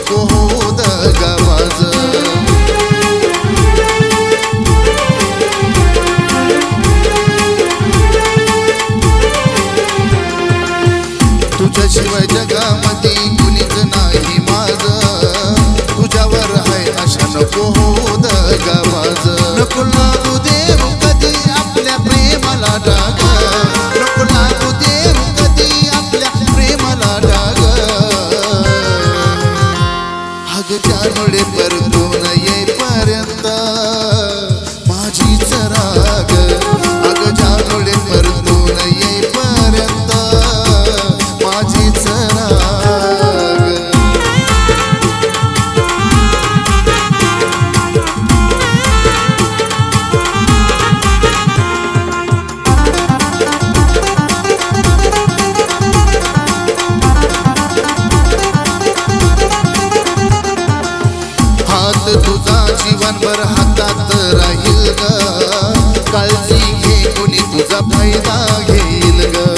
नको हो गावाज शिवाय जगामध्ये जीवनभर हातात राहील ग. काळजी घे कोणी तुझा फायदा घेईल ग.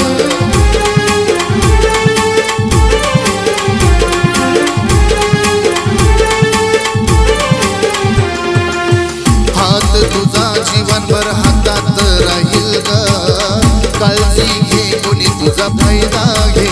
हात तुझा जीवनभर हातात राहील ग. काळजी घे कोणी तुझा फायदा घे